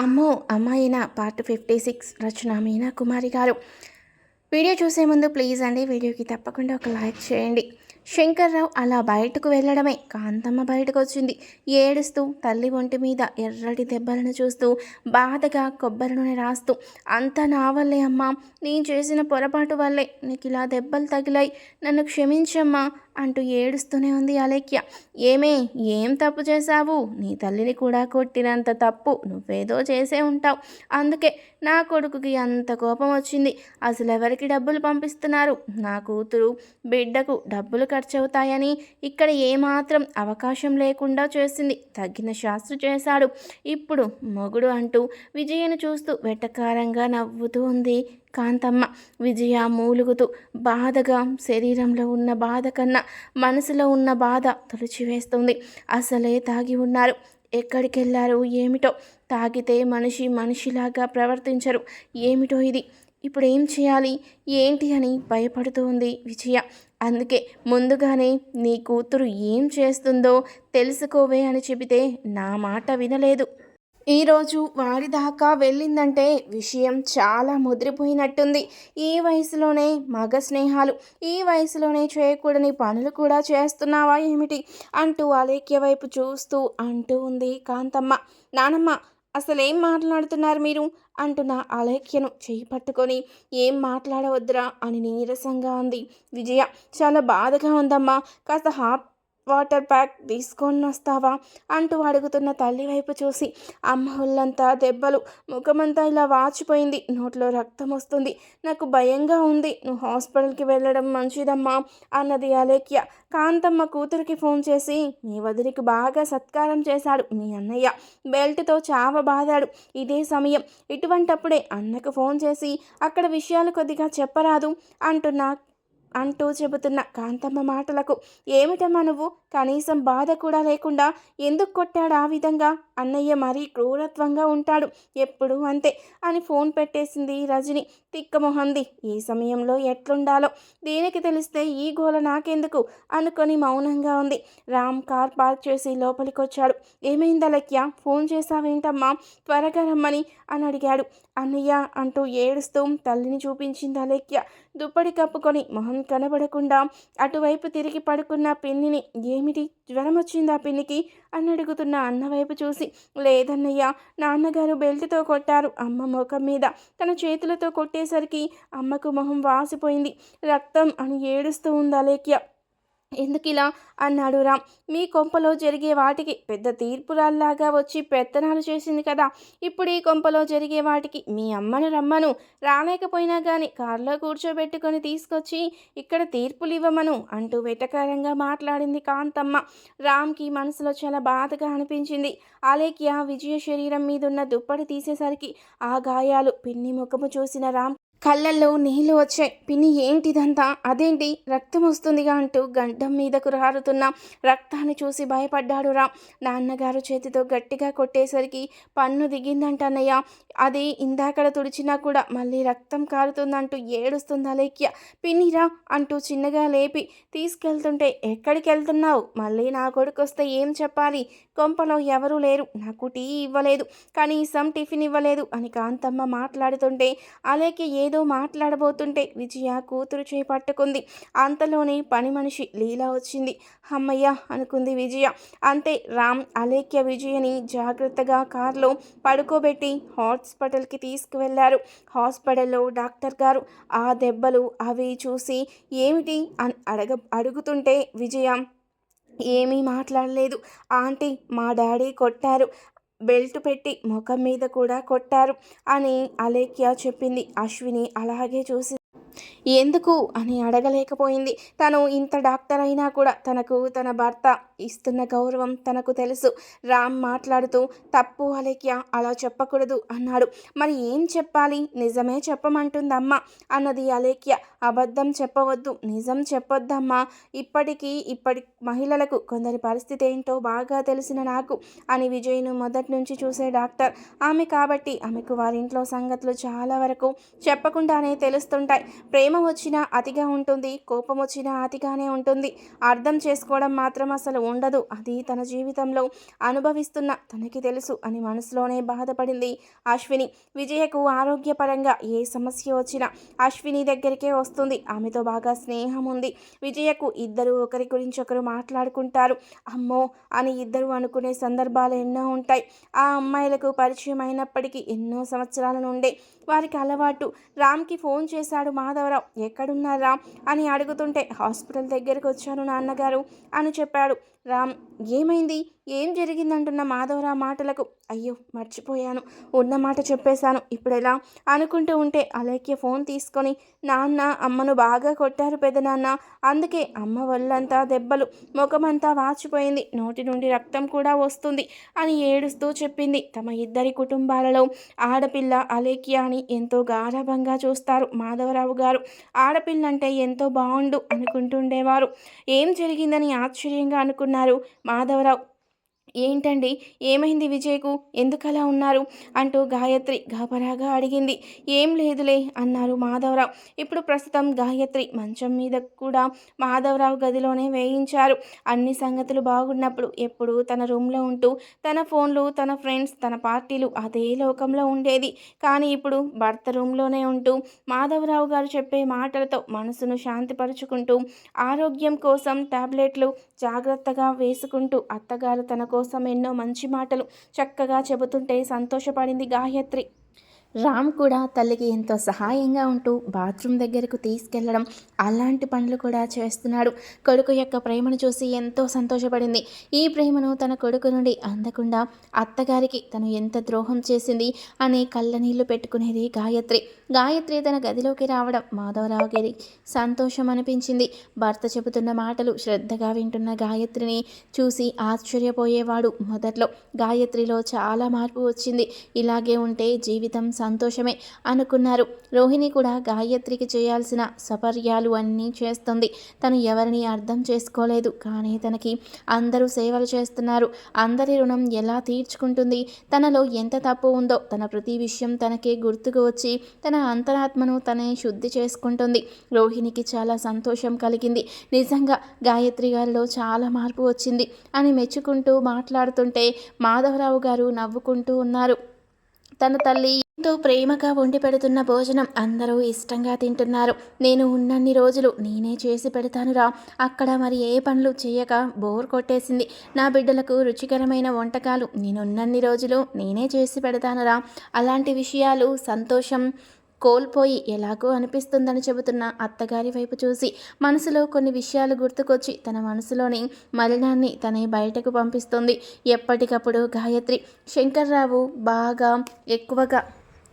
అమ్మో అమ్మాయిన part fifty six Rachana Meena Kumari గారు. Video చూసే ముందు ప్లీజ్ అండి వీడియోకి తప్పకుండా ఒక లైక్ చేయండి. శంకర్రావు అలా బయటకు వెళ్ళడమే. కాంతమ్మ బయటకు వచ్చింది ఏడుస్తూ తల్లి ఒంటి మీద ఎర్రటి దెబ్బలను చూస్తూ బాధగా కొబ్బరి నూనె రాస్తూ అంతా నా వల్లే అమ్మా. నేను చేసిన పొరపాటు వల్లే నీకు ఇలా దెబ్బలు తగిలాయి. నన్ను క్షమించమ్మా అంటూ ఏడుస్తూనే ఉంది అలేఖ్య. ఏమే ఏం తప్పు చేశావు? నీ తల్లిని కూడా కొట్టినంత తప్పు నువ్వేదో చేసే ఉంటావు. అందుకే నా కొడుకుకి అంత కోపం వచ్చింది. అసలు ఎవరికి డబ్బులు పంపిస్తున్నారు? నా కూతురు బిడ్డకు డబ్బులు ఖర్చు అవుతాయని ఇక్కడ ఏమాత్రం అవకాశం లేకుండా చేసింది. తగ్గిన శాస్త్రి చేశాడు. ఇప్పుడు మొగుడు అంటూ విజయను చూస్తూ వెటకారంగా నవ్వుతూ ఉంది కాంతమ్మ. విజయ మూలుగుతూ బాధగా శరీరంలో ఉన్న బాధ కన్నా మనసులో ఉన్న బాధ తుడిచివేస్తుంది. అసలే తాగి ఉన్నారు. ఎక్కడికి వెళ్ళారు ఏమిటో? తాగితే మనిషి మనిషిలాగా ప్రవర్తించరు. ఏమిటో ఇది? ఇప్పుడు ఏం చేయాలి? ఏంటి అని భయపడుతూ ఉంది విజయ. అందుకే ముందుగానే నీ కూతురు ఏం చేస్తుందో తెలుసుకోవే అని చెబితే నా మాట వినలేదు. ఈరోజు వారి దాకా వెళ్ళిందంటే విషయం చాలా ముదిరిపోయినట్టుంది. ఈ వయసులోనే మగ స్నేహాలు ఈ వయసులోనే చేయకూడని పనులు కూడా చేస్తున్నావా ఏమిటి? అంటూ అలేఖ్య వైపు చూస్తూ అంటూ ఉంది కాంతమ్మ. నానమ్మ అసలేం మాట్లాడుతున్నారు మీరు? అంటున్న అలైక్యను చేయి పట్టుకొని. ఏం మాట్లాడవద్దురా అని నీరసంగా ఉంది విజయ చాలా బాధగా ఉందమ్మా. కాస్త హార్ట్ వాటర్ ప్యాక్ తీసుకొని వస్తావా? అంటూ అడుగుతున్న తల్లి వైపు చూసి అమ్మ ఒళ్ళంతా దెబ్బలు. ముఖమంతా ఇలా వాచిపోయింది. నోట్లో రక్తం వస్తుంది. నాకు భయంగా ఉంది. నువ్వు హాస్పిటల్కి వెళ్ళడం మంచిదమ్మా అన్నది అలేఖ్య. కాంతమ్మ కూతురికి ఫోన్ చేసి మీ వదిలికి బాగా సత్కారం చేశాడు మీ అన్నయ్య. బెల్ట్తో చావ బాధాడు ఇదే సమయం. ఇటువంటప్పుడే అన్నకు ఫోన్ చేసి అక్కడ విషయాలు కొద్దిగా చెప్పరాదు అంటున్నా అంటూ చెబుతున్న కాంతమ్మ మాటలకు ఏమిటమ్మా నువ్వు? కనీసం బాధ కూడా లేకుండా ఎందుకు కొట్టాడు ఆ విధంగా? అన్నయ్య మరీ క్రూరత్వంగా ఉంటాడు. ఎప్పుడు అంతే అని ఫోన్ పెట్టేసింది రజని. తిక్కమొహంది ఈ సమయంలో ఎట్లుండాలో? దేనికి తెలిస్తే ఈ గోల నాకెందుకు? అనుకొని మౌనంగా ఉంది. రామ్ కార్ పార్క్ చేసి లోపలికొచ్చాడు. ఏమైంది ఏమైందలక్య ఫోన్ చేసావేంటమ్మా త్వరగా రమ్మని అని అడిగాడు. అన్నయ్య అంటూ ఏడుస్తూ తల్లిని చూపించింది అలేఖ్య దుప్పటి కప్పుకొని మొహం కనబడకుండా అటువైపు తిరిగి పడుకున్న పిన్నిని ఏమిటి? జ్వరం వచ్చిందా పిన్నికి? అని అడుగుతున్న అన్నవైపు చూసి లేదన్నయ్య నాన్నగారు బెల్ట్తో కొట్టారు. అమ్మ ముఖం మీద తన చేతులతో కొట్టేసరికి అమ్మకు మొహం వాసిపోయింది. రక్తం అని ఏడుస్తూ ఉంది అలేఖ్య. ఎందుకు ఇలా అన్నాడు రామ్. మీ కొంపలో జరిగే వాటికి పెద్ద తీర్పురాల్లాగా వచ్చి పెత్తనాలు చేసింది కదా. ఇప్పుడు ఈ కొంపలో జరిగే వాటికి మీ అమ్మను రమ్మను. రాలేకపోయినా కానీ కారులో కూర్చోబెట్టుకొని తీసుకొచ్చి ఇక్కడ తీర్పులు ఇవ్వమను అంటూ వెటకారంగా మాట్లాడింది కాంతమ్మ. రామ్కి మనసులో చాలా బాధగా అనిపించింది. అలేఖ్య విజయ శరీరం మీదున్న దుప్పటి తీసేసరికి ఆ గాయాలు పిన్ని ముఖము చూసిన రామ్ కళ్ళల్లో నీళ్ళు వచ్చాయి. పిన్ని ఏంటిదంతా? అదేంటి? రక్తం వస్తుందిగా అంటూ గడ్డం మీదకు రారుతున్న రక్తాన్ని చూసి భయపడ్డాడు రా. నాన్నగారు చేతితో గట్టిగా కొట్టేసరికి పన్ను దిగిందంటన్నయ్య అది ఇందాకడ తుడిచినా కూడా మళ్ళీ రక్తం కారుతుందంటూ ఏడుస్తుంది అలేఖ్య పిన్నిరా అంటూ చిన్నగా లేపి తీసుకెళ్తుంటే ఎక్కడికి వెళ్తున్నావు మళ్ళీ నా కొడుకు వస్తే ఏం చెప్పాలి? కొంపలో ఎవరూ లేరు. నాకు టీ ఇవ్వలేదు. కనీసం టిఫిన్ ఇవ్వలేదు అని కాంతమ్మ మాట్లాడుతుంటే అలేఖ్య ఏదో మాట్లాడబోతుంటే విజయ కూతురు చేపట్టుకుంది అంతలోనే పని మనిషి లీలా వచ్చింది. అమ్మయ్య అనుకుంది విజయ. అంతే రామ్ అలేఖ్య విజయని జాగ్రత్తగా కారులో పడుకోబెట్టి హాస్పిటల్కి తీసుకువెళ్ళారు హాస్పిటల్లో డాక్టర్ గారు ఆ దెబ్బలు అవి చూసి ఏమిటి? అని అడగ అడుగుతుంటే విజయ ఏమీ మాట్లాడలేదు. ఆంటీ మా డాడీ కొట్టారు. బెల్ట్ పెట్టి ముఖం మీద కూడా కొట్టారు అని అలేఖ్య చెప్పింది. అశ్విని అలాగే చూసి ఎందుకు అని అడగలేకపోయింది. తను ఇంత డాక్టర్ అయినా కూడా తనకు తన భర్త ఇస్తున్న గౌరవం తనకు తెలుసు. రామ్ మాట్లాడుతూ తప్పు అలేఖ్య అలా చెప్పకూడదు అన్నాడు. మరి ఏం చెప్పాలి? నిజమే చెప్పమంటుందమ్మ అన్నది అలేఖ్య. అబద్ధం చెప్పవద్దు నిజం చెప్పొద్దమ్మా. ఇప్పటికీ ఇప్పటి మహిళలకు కొందరి పరిస్థితి ఏంటో బాగా తెలిసిన నాకు అని విజయ్ను మొదటి నుంచి చూసే డాక్టర్. ఆమె కాబట్టి ఆమెకు వారింట్లో సంగతులు చాలా వరకు చెప్పకుండానే తెలుస్తుంటాయి. ప్రేమ వచ్చినా అతిగా ఉంటుంది కోపం వచ్చినా అతిగానే ఉంటుంది. అర్థం చేసుకోవడం మాత్రం అసలు ఉండదు. అది తన జీవితంలో అనుభవిస్తున్న తనకి తెలుసు అని మనసులోనే బాధపడింది అశ్విని. విజయకు ఆరోగ్యపరంగా ఏ సమస్య వచ్చినా అశ్విని దగ్గరికే వస్తుంది. ఆమెతో బాగా స్నేహం ఉంది. విజయకు ఇద్దరు ఒకరి గురించి ఒకరు మాట్లాడుకుంటారు. అమ్మో! అని ఇద్దరు అనుకునే సందర్భాలు ఎన్నో ఉంటాయి. ఆ అమ్మాయిలకు పరిచయం అయినప్పటికీ ఎన్నో సంవత్సరాల నుండే వారికి అలవాటు. రామ్కి ఫోన్ చేశాడు మాధవరావు ఎక్కడున్నారా? అని అడుగుతుంటే హాస్పిటల్ దగ్గరికి వచ్చాను నాన్నగారు అని చెప్పాడు. రామ్ ఏమైంది? ఏం జరిగిందంటున్న మాధవరావు మాటలకు? అయ్యో మర్చిపోయాను. ఉన్న మాట చెప్పేశాను. ఇప్పుడెలా? అనుకుంటూ ఉంటే అలేఖ్య ఫోన్ తీసుకొని నాన్న అమ్మను బాగా కొట్టారు పెదనాన్న అందుకే అమ్మ వల్లంతా దెబ్బలు. ముఖమంతా వాచిపోయింది. నోటి నుండి రక్తం కూడా వస్తుంది అని ఏడుస్తూ చెప్పింది. తమ ఇద్దరి కుటుంబాలలో ఆడపిల్ల అలేఖ్య అని ఎంతో గారాభంగా చూస్తారు మాధవరావు గారు. ఆడపిల్లంటే ఎంతో బాగుండు అనుకుంటుండేవారు. ఏం జరిగిందని ఆశ్చర్యంగా అనుకున్నారు మాధవరావు ఏంటండి? ఏమైంది విజయ్కు? ఎందుకలా ఉన్నారు? అంటూ గాయత్రి గాబరాగా అడిగింది. ఏం లేదులే అన్నారు మాధవరావు. ఇప్పుడు ప్రస్తుతం గాయత్రి మంచం మీద కూడా మాధవరావు గదిలోనే వేయించారు. అన్ని సంగతులు బాగున్నప్పుడు ఎప్పుడు తన రూమ్లో ఉంటూ తన ఫోన్లు తన ఫ్రెండ్స్ తన పార్టీలు అదే లోకంలో ఉండేది. కానీ ఇప్పుడు భర్త రూమ్లోనే ఉంటూ మాధవరావు గారు చెప్పే మాటలతో మనసును శాంతిపరుచుకుంటూ ఆరోగ్యం కోసం టాబ్లెట్లు జాగ్రత్తగా వేసుకుంటూ అత్తగారు తనకు కోసం ఎన్నో మంచి మాటలు చక్కగా చెబుతుంటే సంతోషపడింది గాయత్రి. రామ్ కూడా తల్లికి ఎంతో సహాయంగా ఉంటూ బాత్రూమ్ దగ్గరకు తీసుకెళ్ళడం అలాంటి పనులు కూడా చేస్తున్నాడు. కొడుకు యొక్క ప్రేమను చూసి ఎంతో సంతోషపడింది. ఈ ప్రేమను తన కొడుకు నుండి అందకుండా అత్తగారికి తను ఎంత ద్రోహం చేసింది అనే కళ్ళనీళ్ళు పెట్టుకునేది గాయత్రి. గాయత్రి తన గదిలోకి రావడం మాధవరావు గారి సంతోషం అనిపించింది. భర్త చెబుతున్న మాటలు శ్రద్ధగా వింటున్న గాయత్రిని చూసి ఆశ్చర్యపోయేవాడు మొదట్లో. గాయత్రిలో చాలా మార్పు వచ్చింది. ఇలాగే ఉంటే జీవితం సంతోషమే అనుకున్నారు. రోహిణి కూడా గాయత్రికి చేయాల్సిన సపర్యాలు అన్నీ చేస్తుంది. తను ఎవరిని అర్థం చేసుకోలేదు. కానీ తనకి అందరూ సేవలు చేస్తున్నారు. అందరి రుణం ఎలా తీర్చుకుంటుంది? తనలో ఎంత తప్పు ఉందో తన ప్రతి విషయం తనకే గుర్తుకు వచ్చి తన అంతరాత్మను తనే శుద్ధి చేసుకుంటుంది. రోహిణికి చాలా సంతోషం కలిగింది. నిజంగా గాయత్రి గారిలో చాలా మార్పు వచ్చింది అని మెచ్చుకుంటూ మాట్లాడుతుంటే మాధవరావు గారు నవ్వుకుంటూ ఉన్నారు. తన తల్లి ఎంతో ప్రేమగా వండి పెడుతున్న భోజనం అందరూ ఇష్టంగా తింటున్నారు. నేను ఉన్నన్ని రోజులు నేనే చేసి పెడతానురా అక్కడ మరి ఏ పనులు చేయక బోర్ కొట్టేసింది. నా బిడ్డలకు రుచికరమైన వంటకాలు నేనున్నన్ని రోజులు నేనే చేసి పెడతానురా అలాంటి విషయాలు సంతోషం కోల్పోయి ఎలాగో అనిపిస్తుందని చెబుతున్న అత్తగారి వైపు చూసి మనసులో కొన్ని విషయాలు గుర్తుకొచ్చి తన మనసులోని మలినాన్ని తనే బయటకు పంపిస్తుంది. ఎప్పటికప్పుడు గాయత్రి శంకర్రావు బాగా ఎక్కువగా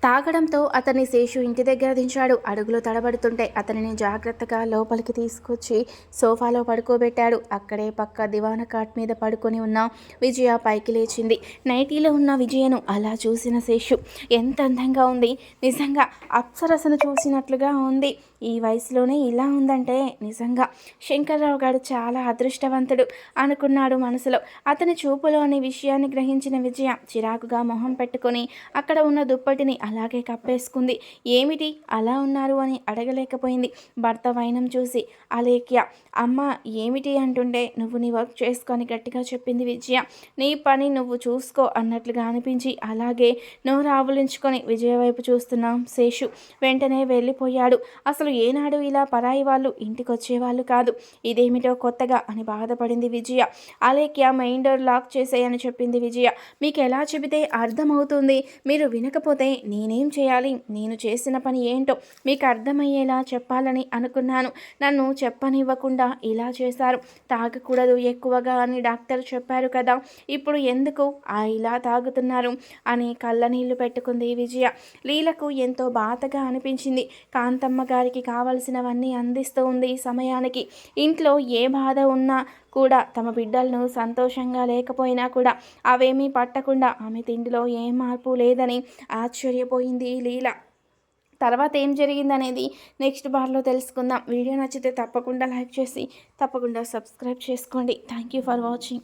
తాగడంతో అతన్ని శేషు ఇంటి దగ్గర దించాడు. అడుగులు తడబడుతుంటే అతనిని జాగ్రత్తగా లోపలికి తీసుకొచ్చి సోఫాలో పడుకోబెట్టాడు. అక్కడే పక్క దివాన కాట్ మీద పడుకొని ఉన్న విజయ పైకి లేచింది. నైటీలో ఉన్న విజయను అలా చూసిన శేషు ఎంత అందంగా ఉంది. నిజంగా అప్సరసను చూసినట్లుగా ఉంది. ఈ వయసులోనే ఇలా ఉందంటే నిజంగా శంకర్రావు గారు చాలా అదృష్టవంతుడు అనుకున్నాడు మనసులో. అతని చూపులోని విషయాన్ని గ్రహించిన విజయ చిరాకుగా మొహం పెట్టుకొని అక్కడ ఉన్న దుప్పటిని అలాగే కప్పేసుకుంది. ఏమిటి? అలా ఉన్నారు అని అడగలేకపోయింది. భర్త వైనం చూసి అలేఖ్య అమ్మ ఏమిటి అంటుండే? నువ్వు నీ వర్క్ చేసుకొని గట్టిగా చెప్పింది విజయ. నీ పని నువ్వు చూసుకో అన్నట్లుగా అనిపించి అలాగే నువ్వు రావులించుకొని విజయ వైపు చూస్తున్నాం శేషు. వెంటనే వెళ్ళిపోయాడు. అసలు ఏనాడు ఇలా పరాయి వాళ్ళు ఇంటికి వచ్చేవాళ్ళు కాదు. ఇదేమిటో కొత్తగా అని బాధపడింది Vijaya. Alekhya main door lock చేసేయని చెప్పింది విజయ. మీకు ఎలా చెబితే అర్థమవుతుంది. మీరు వినకపోతే నేను నేనేం చేయాలి? నేను చేసిన పని ఏంటో మీకు అర్థమయ్యేలా చెప్పాలని అనుకున్నాను. నన్ను చెప్పనివ్వకుండా ఇలా చేశారు. తాగకూడదు ఎక్కువగా అని డాక్టర్ చెప్పారు కదా. ఇప్పుడు ఎందుకు ఆ ఇలా తాగుతున్నారు? అని కళ్ళనీళ్ళు పెట్టుకుంది విజయ. లీలకు ఎంతో బాధగా అనిపించింది. కాంతమ్మ గారికి కావలసినవన్నీ అందిస్తూ ఉంది సమయానికి. ఇంట్లో ఏ బాధ ఉన్నా కూడా తమ బిడ్డలను సంతోషంగా లేకపోయినా కూడా అవేమీ పట్టకుండా ఆమె తిండిలో ఏ మార్పు లేదని ఆశ్చర్యపోయింది లీల. తర్వాత ఏం జరిగిందనేది నెక్స్ట్ బార్లో తెలుసుకుందాం. వీడియో నచ్చితే తప్పకుండా లైక్ చేసి తప్పకుండా సబ్స్క్రైబ్ చేసుకోండి. Thank you for watching.